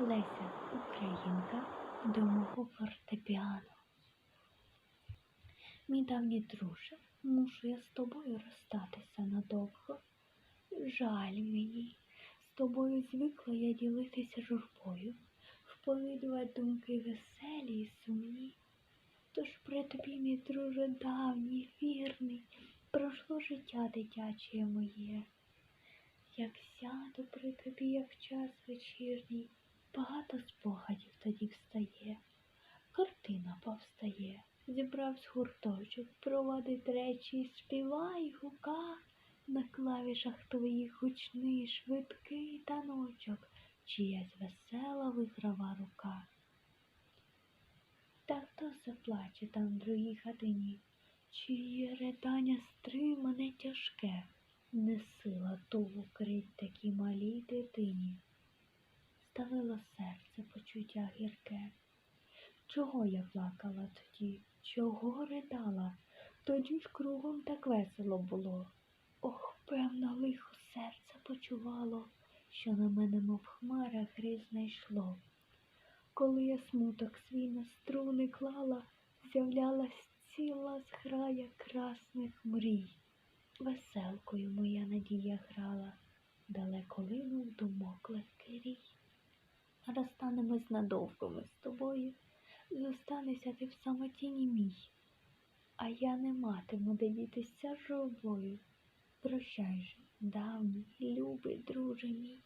Леся Українка до мого фортепіано. Мій давній друже, мушу я з тобою розстатися надовго. Жаль мені, з тобою звикла я ділитися журбою, вповідувати думки веселі і сумні. Тож при тобі, мій друже давній, вірний, пройшло життя дитяче моє. Як сяду при тобі, як час вечірній, багато спогадів тоді встає. Картина повстає, зібравсь гурточок, проводить речі, співай, гука, на клавішах твоїх гучний, швидкий таночок, чиясь весела виграва рука. Та хто заплаче там в другій хатині, чиє ридання стримане тяжке, не сила ту вкрить такій малій дитині. Ставило серце почуття гірке. Чого я плакала тоді, чого ридала? Тоді ж кругом так весело було. Ох, певно, лихо серце почувало, що на мене, мов хмара, грізне йшло. Коли я смуток свій на струни клала, з'являлась ціла зграя красних мрій. Веселкою моя надія грала, далеко линув думок легкий рій. Розстанемось надовго ми з тобою, зостанешся ти в самотіні мій, а я не матиму де дітися жовою. Прощай же, давній, любий друже мій.